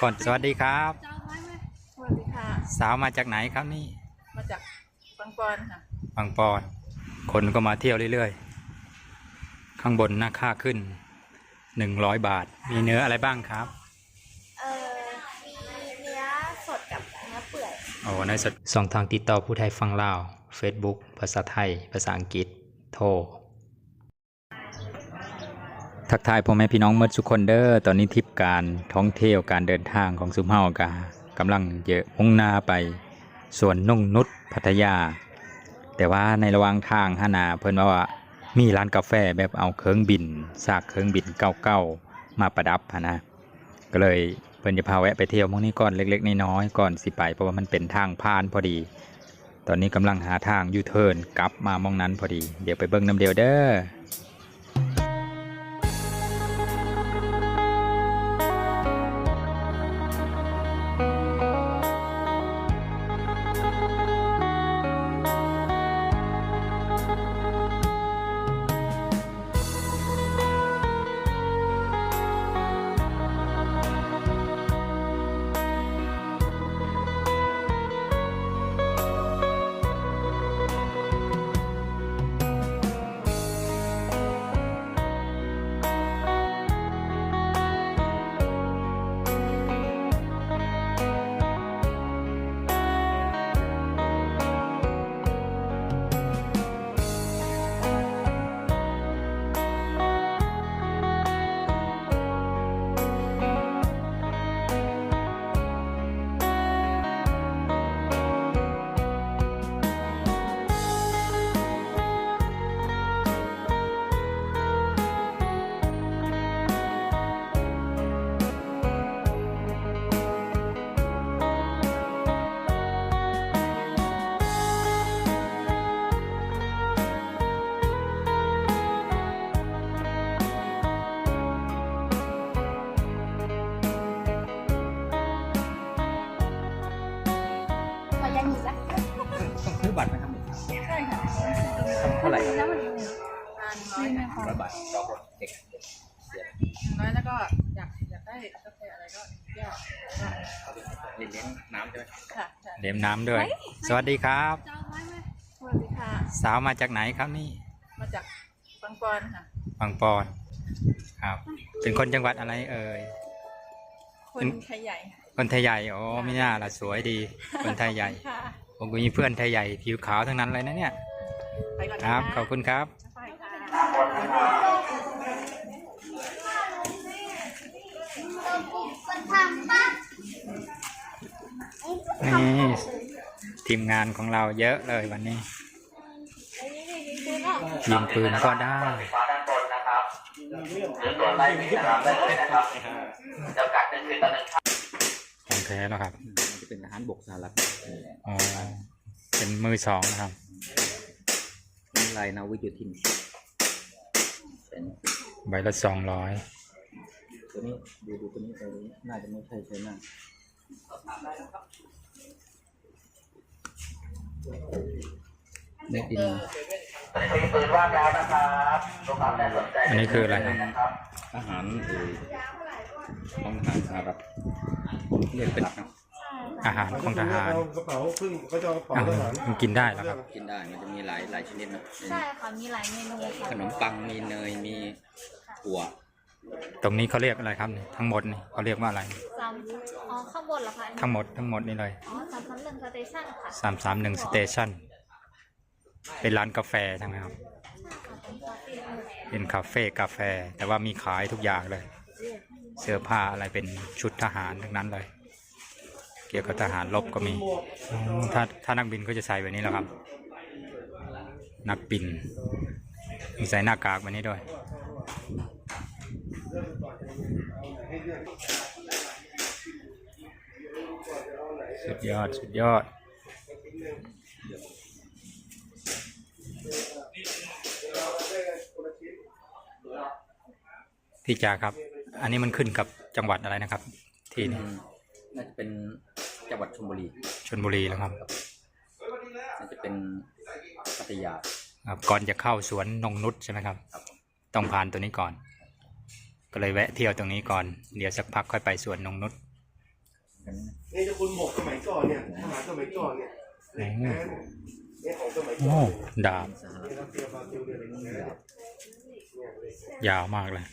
ก่อนสวัสดีครับเจ้าไว้ไหมสวัสดีค่ะ สาวมาจากไหนครับนี่ มาจากบางปอนค่ะบางปอน คนก็มาเที่ยวเรื่อยๆ ข้างบนหน้าค่าขึ้นหนึ่งร้อยบาท มีเนื้ออะไรบ้างครับ เออมีเนื้อสดกับเนื้อเปื่อยโอ้ในสองทางติดต่อผู้ไทยฟังลาว Facebook ภาษาไทย ภาษาอังกฤษ โทร ทักทายพ่อแม่พี่น้องเมื่อทุกคนเด้อตอนนี้ทริปการท่องเที่ยวการเดินทางของซุมเฮากากำลังเยอะมุ่งหน้าไปสวนนุ่งนุชพัทยา แต่ว่าในระหว่างทางหานาเพิ่นว่าว่ามีร้านกาแฟแบบเอาเครื่องบินซากเครื่องบินเก่าๆมาประดับนะก็เลยเพิ่นจะพาแวะไปเที่ยวหมองนี้ก่อนเล็กๆน้อยๆก่อนสิไป เพราะว่ามันเป็นทางผ่านพอดี ตอนนี้กำลังหาทางยูเทิร์นกลับมามองนั้นพอดี เดี๋ยวไปเบิ่งน้ำเดียวเด้อ น้อยนะร้อยบาทดอกเด็กน้อยแล้วก็อยากอยากได้กาแฟอะไรก็แยกก็เลี้ยงน้ำใช่ไหมค่ะเลี้ยงน้ำด้วย สวัสดีครับ จ้าไว้ไหมสวัสดีค่ะ สาวมาจากไหนครับนี่มาจากบางปอนค่ะ บางปอนครับ เป็นคนจังหวัดอะไรเอ่ย คนไทยใหญ่คนไทยใหญ่อ๋อไม่น่าละสวยดี คนไทยใหญ่ค่ะผมก็มีเพื่อนไทยใหญ่ผิวขาวทั้งนั้นเลยนะเนี่ยไปก่อนคนะะรับขอบคุณครับ ไปค่ะคนทำปั๊บนี่ทีมงานของเราเยอะเลยวันนี้ ยิงปืนก็ได้ฟ้าด้านบนนะครับหรือตัวไล่มีนะครับได้เลยนะครับจำกัดหนึ่งคืนต่อหนึ่งของแท้แล้วครับมันจะเป็นทหารบกสหรัฐอ๋อเป็นมือสองนะครับนี่ลายนาวิกโยธินเป็น ใบละสองร้อยตัวนี้ดูดูตัวนี้ตัวนี้น่าจะไม่ใช่ใช่ไหมเม็ดดินตอนนี้มีปืนว่างแล้วนะครับลูกค้าได้สนใจอันนี้คืออะไรครับนะครับอาหารเออของทหารสหรัฐเรียกเป็นครับ อาหารของทหารเอกระเป๋าครึ่งเขาจะเอากระเป๋าอะทหารมันกินได้แล้วครับ กินได้มันจะมีหลายหลายชนิดนะใช่ค่ะ มีหลายเมนูค่ะขนมปังมีเนยมีถั่วตรงนี้เขาเรียกอะไรครับนี่ทั้งหมดนี่เขาเรียกว่าอะไร สามอ๋อ ข้างบนเหรอคะทั้งหมดทั้งหมดนี่เลยอ๋อสามสามหนึ่งสเตชันค่ะสามสามหนึ่งสเตชันเป็นร้านกาแฟใช่ไหมครับ เป็นคาเฟ่กาแฟ แต่ว่ามีขายทุกอย่างเลย เสื้อผ้าอะไรเป็นชุดทหารทั้งนั้นเลย เกี่ยวกับทหารรบก็มี ถ้าถ้านักบินก็จะใส่แบบนี้แล้วครับ นักบิน มีใส่หน้ากากแบบนี้ด้วย สุดยอด สุดยอดพี่จาครับ อันนี้มันขึ้นกับจังหวัดอะไรนะครับ ที่นี่ น่าจะเป็นจังหวัดชลบุรีชนบุรีแล้วครับน่าจะเป็นพัทยาครับ ก่อนจะเข้าสวนนงนุชใช่ไหมครับต้องผ่านตัวนี้ก่อน ก็เลยแวะเที่ยวตรงนี้ก่อน เดี๋ยวสักพักค่อยไปสวนนงนุชนี่จะคุณหมกสมัยก่อนเนี่ยทหารสมัยก่อนเนี่ยเหล็กแน่เนี่ยเนี่ยของสมัยก่โอ้อนดาบเนี่ยเราเตรียมมาเตรียมเรียนเหล็กแน่เนี่ยเนี่ยเหล็กยาวมากเลย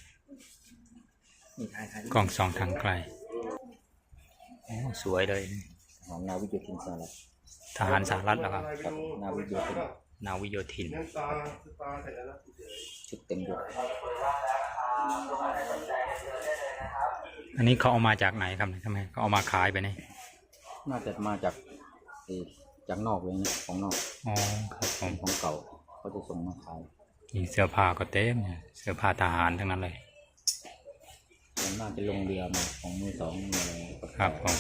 นี่ท้ายท้ายกล้องสองทางไกลโอ้ สวยเลยของนาวิโยธินสหรัฐทหารสหรัฐแล้วครับครับ นาวิโยธินนาวิโยธินนั่งตาตาเสร็จแล้วนะเฉยชุดเต็มยศอันนี้เขาเอามาจากไหนครับเนี่ยทำไมเขาเอามาขายไปเนี่ยน่าจะมาจากเอ่อจากนอกเลยนะของนอกอ๋อครับผมของเก่าเขาจะส่งมาขายนี่เสื้อผ้าก็เต็มเนี่ยเสื้อผ้าทหารทั้งนั้นเลย ส่วนมากจะลงเรือมาของมือสองมืออะไรครับผม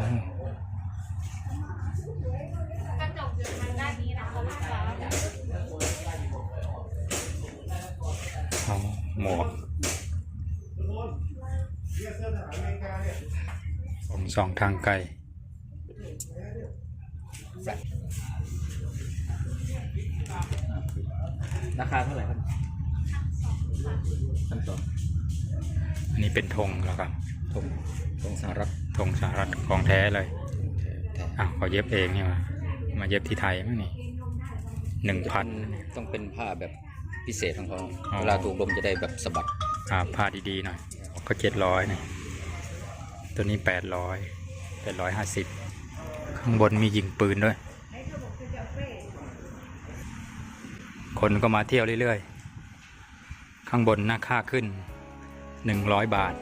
อืมกระจกอยู่ทางด้านนี้นะคะลูกค้าอ๋อหมวกๆเนี่ยเสื้อทหารอเมริกาเนี่ยผมสองทางไกล ราคาเท่าไหร่ครับพันสองอันนี้เป็นธงแล้วครับธงธงสหรัฐธงสหรัฐของแท้เลยแท้อ้าวเขาเย็บเองนี่มามาเย็บที่ไทยมั้งนี่หนึ่งพันต้องเป็นผ้าแบบพิเศษของเขาอ๋อเวลาถูกลมจะได้แบบสะบัดอ่าผ้าดีๆหน่อยก็เจ็ดร้อยนี่ตัวนี้แปดร้อยแปดร้อยห้าสิบข้างบนมียิงปืนด้วย คนก็มาเที่ยวเรื่อยๆ ข้างบนหน้าค่าขึ้นหนึ่งร้อยบาท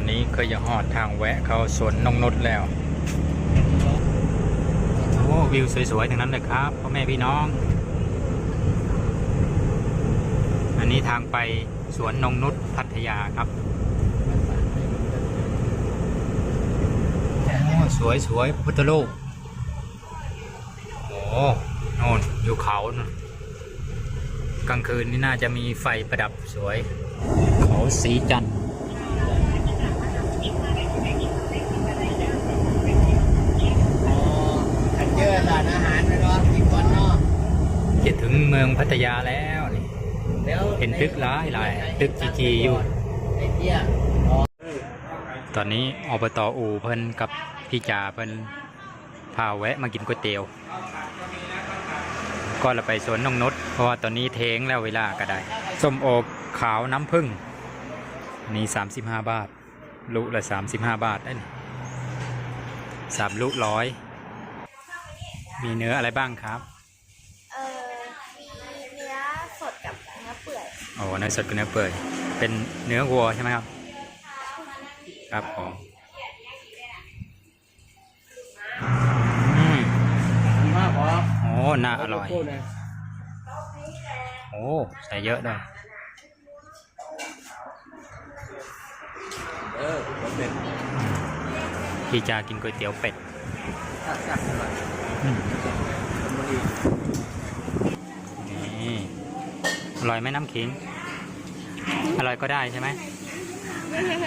อนนี้ก็จะหอดทางแวะเข้าสวนนงนุษแล้ว โอ้วิวสวยๆทั้งนั้นเลยครับพ่อแม่พี่น้อง อันนี้ทางไปสวนนงนุษพัทยาครับสวยสวยพระพุทธรูปโอ้โน่นอยู่เขานะกลางคืนนี่น่าจะมีไฟประดับสวย เขาสีจันทร์ ขันเจอร้านอาหารไปเนาะอีกคนเนาะ จะถึงเมื องพัทยาแล้วนี่เห็นตึกหลายหลายตึกจีจีอยู่ไอ้เตี้ยตอนนี้อบตอูเพิ่นกับพี่จ่าเพิ่นพาแวะมากินก๋วยเตี๋ยวก็เราไปสวนนงนุษเพราะว่าตอนนี้เทงแล้วเวลาก็ได้ส้มโอขาวน้ำผึ้งนี่สามสิบห้าบาท ลูกละสามสิบห้าบาทได้นี่สามลูกร้อย มีเนื้ออะไรบ้างครับ อยโอ้เนื้อสดกับเนื้อเปื่อยเป็นเนื้อวัวใช่ไหมครับ ครับผมอืมมากพอโอ้น่าอร่อย โอ้ใส่เยอะด้วยเออเป็นพี่จากินก๋วยเตี๋ยวเป็ดอืม ผมบดี นี่ อร่อยไหมน้ำขิง อร่อยก็ได้ใช่ไหม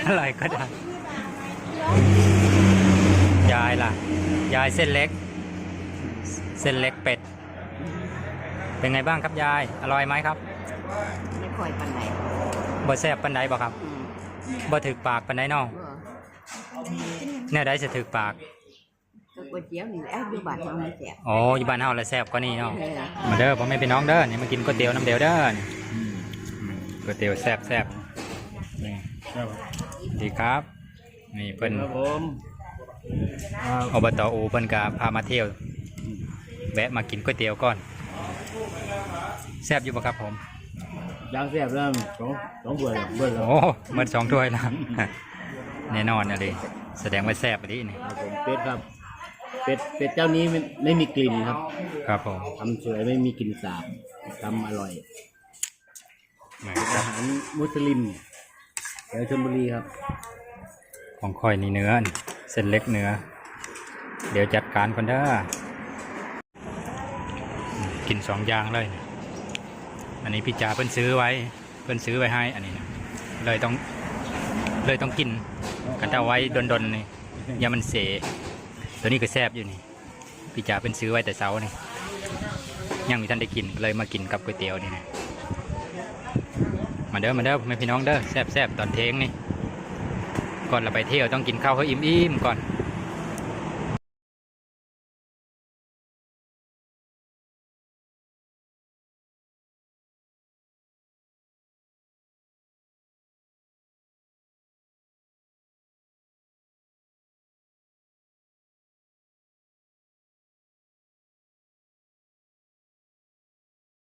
อร่อยก็ได้ ยายล่ะ ยายเส้นเล็ก เส้นเล็กเป็ด เป็นไงบ้างครับยาย อร่อยไหมครับ ไม่ค่อยปันไหนบ่แซ่บปันใดบ่ครับอืมบ่ถึกปากปันใดน้องเออแนวใดสิถึกปาก ก็ก๋วยเตี๋ยวนี่แหละอยู่บ้านเราไม่แซ่บอ๋ออยู่บ้านเฮาละแซ่บกว่านี้เนาะเออมาเด้อพ่อแม่พี่น้องเด้อนี่มากินก๋วยเตี๋ยวน้ำเดียวเด้อนี่อืมก๋วยเตี๋ยวแซ่บแซ่บนี่ดีครับ นี่เพิ่นครับผมอบตอูเพิ่นก็พามาเที่ยวแวะมากินก๋วยเตี๋ยวก่อนแซ่บอยู่บ่ครับผม ยางแซ่บเริ่มสองสองเบื่อเลยเบื่อแล้วโอ้หมันสองถ้วยแล้ว แน่นอนนะดิแสดงว่าแซ่บอันนี้นี่ครับผมเป็ดครับ เป็ดเป็ดเจ้านี้ไม่ไม่มีกลิ่นครับครับผมทำสวยไม่มีกลิ่นสาบทำอร่อยแหมอาหารมุสลิมแถวชลบุรีครับ ของค่อยนี่เนื้อนี่เส้นเล็กเนื้อ เดี๋ยวจัดการคนเด้ออืมกินสองอย่างเลยอันนี้พี่จ๋าเพิ่นซื้อไว้ เพิ่นซื้อไว้ให้ อันนี้นะเลยต้องเลยต้องกินกันถ้าไว้ดนๆนี่อย่ามันเส ตัวนี้ก็แซบอยู่นี่พี่จ๋าเป็นซื้อไว้แต่เช้านี่ยังมีท่านได้กินเลยมากินกับก๋วยเตี๋ยวนี่นะมาเด้อมาเด้อพ่อแม่พี่น้องเด้อแซบแซบตอนเทงนี่ก่อนเราไปเที่ยวต้องกินข้าวให้อิ่มๆก่อน